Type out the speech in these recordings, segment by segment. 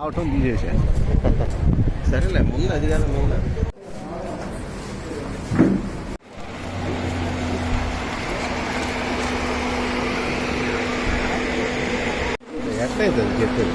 అవటం తీసేసాను సరేలే ముందు అది కాదు ముందు. ఎట్లయితే చెప్పేది?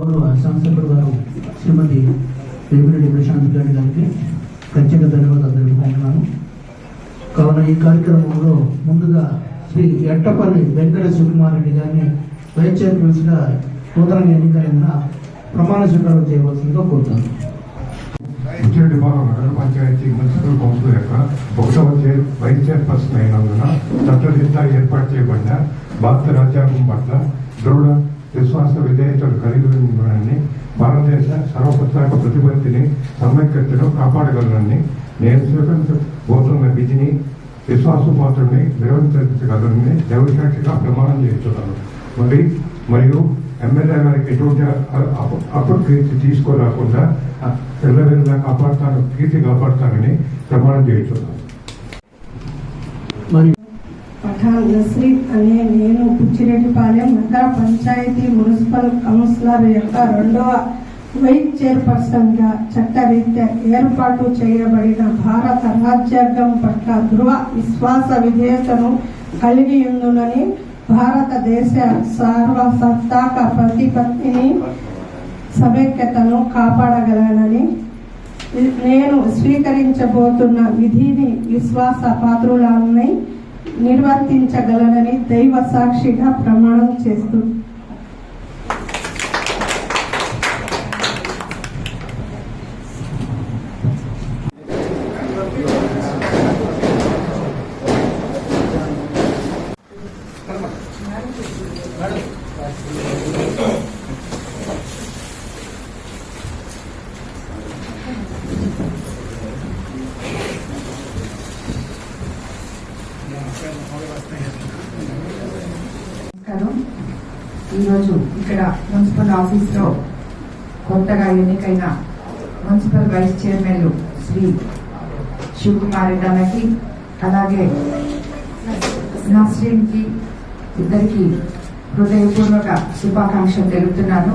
గౌరవ శాసనసభ్యుడు గారు శ్రీమతి వేమిరెడ్డి ప్రశాంత్ గారి గారికి ప్రత్యేక ధన్యవాదాలు తెలుపుకుంటున్నాను. కావున ఈ కార్యక్రమంలో ముందుగా శ్రీ ఎట్టపల్లి వెంకట శివకుమారెడ్డి గారిని వైస్ చైర్మన్స్గా నూతన ఎన్నికైన ప్రమాణ స్వీకారం చేయవలసిందిగా కోరుతాను హెచ్ఎండి భాగం నగర పంచాయతీ మున్సిపల్ కౌన్సిల్ యొక్క ఒకటవ చైర్ వైస్ చైర్పర్సన్ అయినందున చట్టరీత్యా ఏర్పాటు చేయబడిన భారత రాజ్యాంగం పట్ల దృఢ విశ్వాస విధేయతలు కలిగి ఉన్నానని భారతదేశ సర్వపత్రాక ప్రతిపత్తిని సమైక్యతను కాపాడగలనని నేను స్వీకరించబోతున్న విధిని విశ్వాసపాత్రుని నిర్వర్తించగలనని దైవసాక్షిగా ప్రమాణం చేస్తున్నాను. మరి మరియు ఎమ్మెల్యే గారికి ఎటువంటి అ- అప- అపకీర్తి తీసుకోరాకుండా పిల్లల కాపాడుతాను కీర్తి కాపాడుతానని ప్రమాణం చేస్తున్నాను. మరియు జస్రీత్ అనే నేను బుచ్చిరెడ్డిపాలెం నగర పంచాయతీ మున్సిపల్ కౌన్సిలర్ యొక్క రెండవ వైస్ చైర్పర్సన్గా చట్టరీత్యా ఏర్పాటు చేయబడిన భారత రాజ్యాంగం పట్ల ధృవ విశ్వాస విధేయతను కలిగి ఉందునని భారతదేశ సార్వసత్తాక ప్రతిపత్తిని సమైక్యతను కాపాడగలనని నేను స్వీకరించబోతున్న విధిని విశ్వాస పాత్రులని నిర్వర్తించగలనని దైవ సాక్షిగా ప్రమాణం చేస్తూ. నమస్కారం. ఈరోజు ఇక్కడ మున్సిపల్ ఆఫీస్లో కొత్తగా ఎన్నికైన municipal vice chairman Shri Sivakumar Reddy అలాగే నస్రీన్కి ఇద్దరికి హృదయపూర్వక శుభాకాంక్షలు తెలుపుతున్నాను.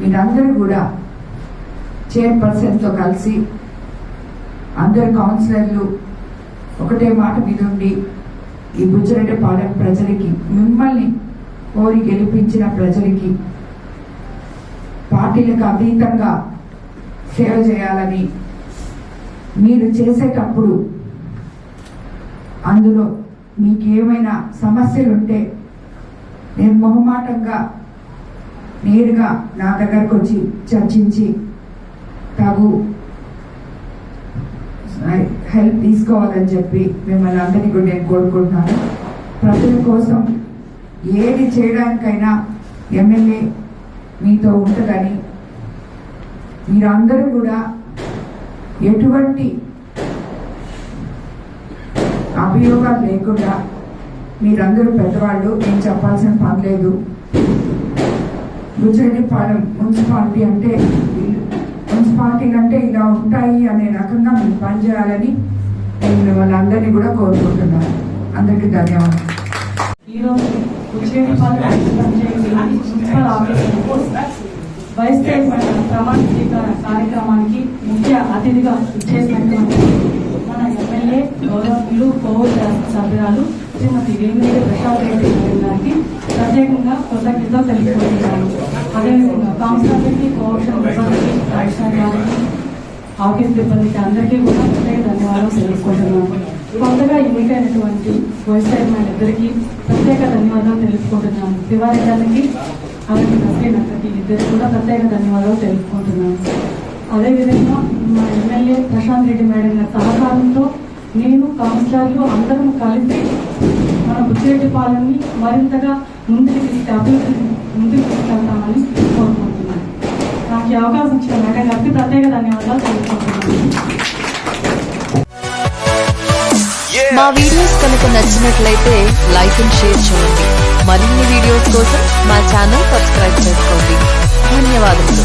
మీరందరూ కూడా చైర్పర్సన్తో కలిసి అందరు కౌన్సిలర్లు ఒకటే మాట మీదుండి ఈ బుజ్జరెడ్డి బుజ్జిరెడ్డిపాలెం ప్రజలకి మిమ్మల్ని కోరి గెలిపించిన ప్రజలకి పార్టీలకు అతీతంగా సేవ చేయాలని మీరు చేసేటప్పుడు అందులో మీకు ఏమైనా సమస్యలు ఉంటే నేను మొహమాటంగా నేరుగా నా దగ్గరకు వచ్చి చర్చించి తగు హెల్ప్ తీసుకోవాలని చెప్పి మిమ్మల్ని అందరినీ కూడా నేను కోరుకుంటున్నాను. ప్రజల కోసం ఏది చేయడానికైనా ఎమ్మెల్యే మీతో ఉంటుందని మీరందరూ కూడా ఎటువంటి అభియోగాలు లేకుండా మీరందరూ పెద్దవాళ్ళు నేను చెప్పాల్సిన పని లేదు. బుజ్జిరెడ్డిపాలెం మున్సిపాలిటీ అంటే పార్టీలు అంటే ఇలా ఉంటాయి అనే రకంగా మీరు పనిచేయాలని నేను వాళ్ళందరినీ కూడా కోరుకుంటున్నాను. అందరికీ ధన్యవాదాలు. ఈరోజు వైస్ చైర్మన్ ప్రమాణ స్వీకార కార్యక్రమానికి ముఖ్య అతిథిగా చేసినటువంటి మన ఎమ్మెల్యే గౌరవీయులు కోవూరు సభ్యురాలు శ్రీమతి వేమిరెడ్డి ప్రసాద్ రెడ్డి గారికి ప్రత్యేకంగా కృతజ్ఞత తెలుపుకుంటున్నాను. అదేవిధంగా కౌన్సిలర్కి కోఆప్షన్ సిబ్బందికి ఆఫీస్ సిబ్బందికి అందరికీ కూడా ప్రత్యేక ధన్యవాదాలు తెలుసుకుంటున్నాను. కొత్తగా ఎన్నికైనటువంటి వైస్ చైర్మన్ ఇద్దరికి ప్రత్యేక ధన్యవాదాలు తెలుసుకుంటున్నాను. శివారెడ్డి గారికి అలాగే నస్రీన్ అందరికీ ఇద్దరు కూడా ప్రత్యేక ధన్యవాదాలు తెలుసుకుంటున్నాను. అదేవిధంగా మా ఎమ్మెల్యే ప్రశాంత్ రెడ్డి మేడం గారి సహకారంతో నేను కౌన్సిలర్లు అందరం కలిసి మన బుచ్చిరెడ్డిపాలెంని మరింతగా ముందుకు తీసుకు అభివృద్ధి ముందుకు తీసుకెళ్తామని కోరుకుంటున్నాను. నాకు ఈ అవకాశం ఇచ్చిన మేడం ప్రత్యేక ధన్యవాదాలు తెలుసుకుంటున్నాను మా వీడియోస్ కనుక నచ్చినట్లయితే లైక్ అండ్ షేర్ చేయండి. మరిన్ని వీడియోస్ కోసం మా ఛానల్ సబ్స్క్రైబ్ చేసుకోండి. ధన్యవాదములు.